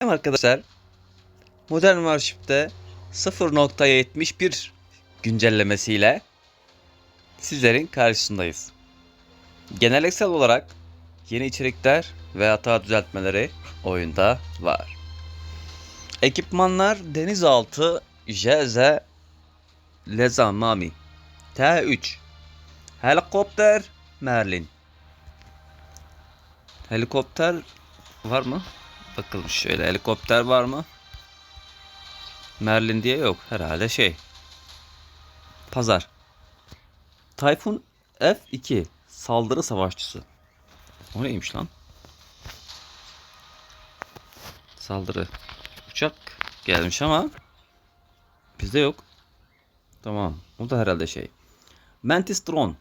Merhaba arkadaşlar. Modern Warship'te 0.71 güncellemesiyle sizlerin karşısındayız. Geleneksel olarak yeni içerikler ve hata düzeltmeleri oyunda var. Ekipmanlar denizaltı JZ Lezamami T3 Helikopter Merlin Helikopter var mı? Bakalım şöyle helikopter var mı? Merlin diye yok herhalde şey. Pazar. Tayfun F2 saldırı savaşçısı. O neymiş lan? Saldırı. Uçak gelmiş ama bizde yok. Tamam. O da herhalde şey. Mantis drone.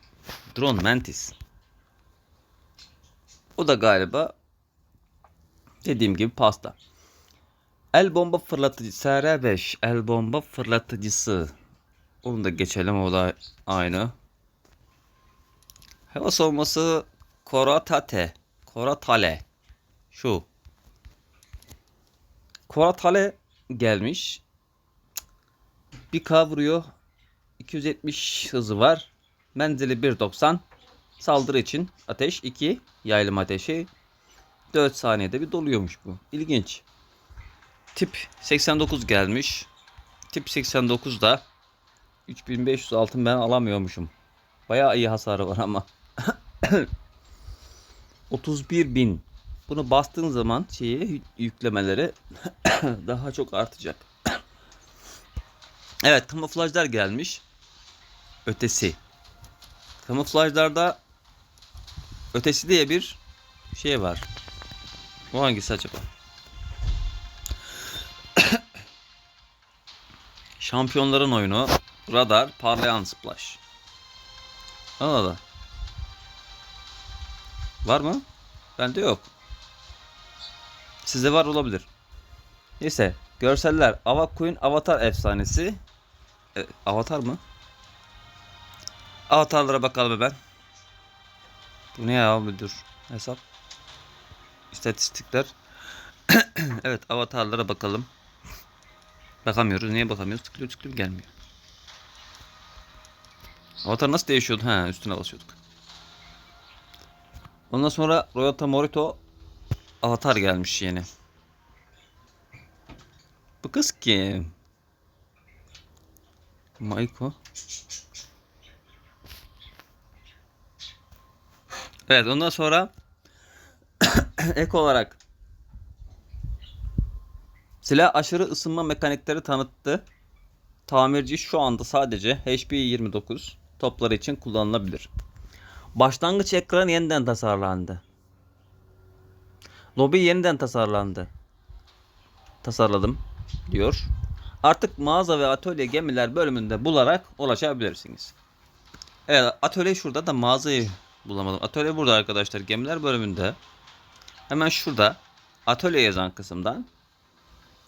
Drone Mantis. O da galiba Dediğim gibi pasta. El bomba fırlatıcısı SR5 el bomba fırlatıcısı. Onu da geçelim o da aynı. Hava savunması Koratate. Koratale. Şu. Koratale gelmiş. Bir kavruyor. 270 hızı var. Menzili 1.90. Saldırı için ateş 2. Yaylım ateşi 4 saniyede bir doluyormuş bu. İlginç. Tip 89 gelmiş. Tip 89 da 3500 altın ben alamıyormuşum. Bayağı iyi hasarı var ama. 31 bin. Bunu bastığın zaman şeyi yüklemeleri daha çok artacak. evet kamuflajlar gelmiş. Ötesi. Kamuflajlarda ötesi diye bir şey var. Bu hangisi acaba? Şampiyonların oyunu. Radar, parlayan splash. Allah Allah. Var mı? Bende yok. Sizde var olabilir. Neyse. Görseller. Avakuyun Avatar efsanesi. E, avatar mı? Avatarlara bakalım ben. Bu ne ya? Bir dur. Hesap. İstatistikler. evet avatarlara bakalım. Bakamıyoruz. Niye bakamıyoruz? Tıklıyor tıklıyor gelmiyor. Avatar nasıl değişiyordu? Ha üstüne basıyorduk. Ondan sonra Royota Morito avatar gelmiş yeni. Bu kız kim? Maiko. Evet ondan sonra ek olarak silah aşırı ısınma mekanikleri tanıttı. Tamirci şu anda sadece HP 29 topları için kullanılabilir. Başlangıç ekranı yeniden tasarlandı. Lobi yeniden tasarlandı. Tasarladım diyor. Artık mağaza ve atölye gemiler bölümünde bularak ulaşabilirsiniz. Evet atölye şurada da mağazayı bulamadım. Atölye burada arkadaşlar gemiler bölümünde. Hemen şurada atölye yazan kısımdan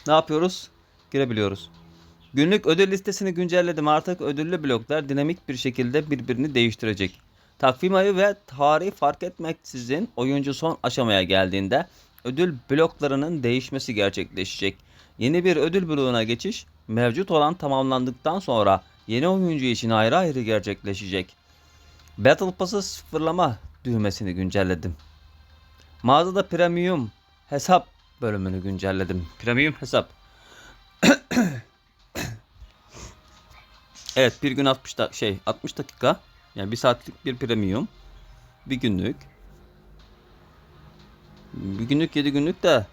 ne yapıyoruz? Girebiliyoruz. Günlük ödül listesini güncelledim. Artık ödüllü bloklar dinamik bir şekilde birbirini değiştirecek. Takvim ayı ve tarihi fark etmeksizin oyuncu son aşamaya geldiğinde ödül bloklarının değişmesi gerçekleşecek. Yeni bir ödül bloğuna geçiş mevcut olan tamamlandıktan sonra yeni oyuncu için ayrı ayrı gerçekleşecek. Battle Pass'ı sıfırlama düğmesini güncelledim. Mağazada premium hesap bölümünü güncelledim. Premium hesap. evet bir gün 60 da şey 60 dakika yani bir saatlik bir premium. Bir günlük. Bir günlük 7 günlük de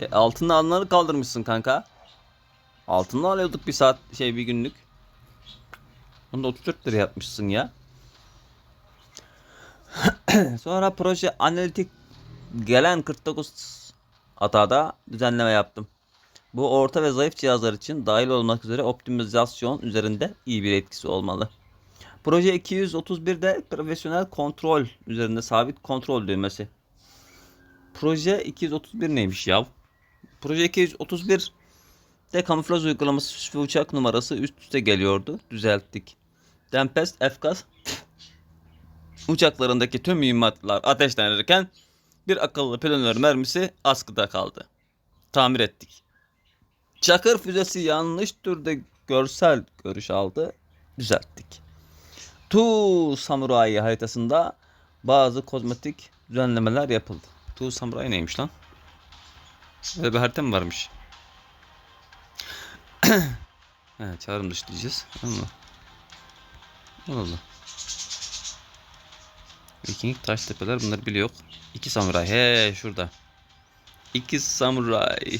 e, altında alanları kaldırmışsın kanka. Altında alıyorduk bir saat şey bir günlük. Onu da 34 lira yapmışsın ya. Sonra proje analitik gelen 49 hatada düzenleme yaptım. Bu orta ve zayıf cihazlar için dahil olmak üzere optimizasyon üzerinde iyi bir etkisi olmalı. Proje 231'de profesyonel kontrol üzerinde sabit kontrol düğmesi. Proje 231 neymiş ya? Proje 231 de kamuflaj uygulaması ve uçak numarası üst üste geliyordu. Düzelttik. Tempest, FKAS uçaklarındaki tüm mühimmatlar ateşlenirken bir akıllı planör mermisi askıda kaldı. tamir ettik. Çakır füzesi yanlış türde görsel görüş aldı. Düzelttik. Tu Samurai haritasında bazı kozmetik düzenlemeler yapıldı. Tu Samurai neymiş lan? Böyle bir harita mı varmış? He, çağrım dışı diyeceğiz. Ama. Allah Allah. Viking taş tepeler bunları biliyor. İki samuray. He şurada. İki samuray.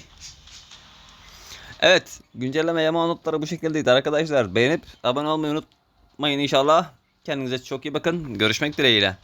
Evet. Güncelleme yama notları bu şekildeydi arkadaşlar. Beğenip abone olmayı unutmayın inşallah. Kendinize çok iyi bakın. Görüşmek dileğiyle.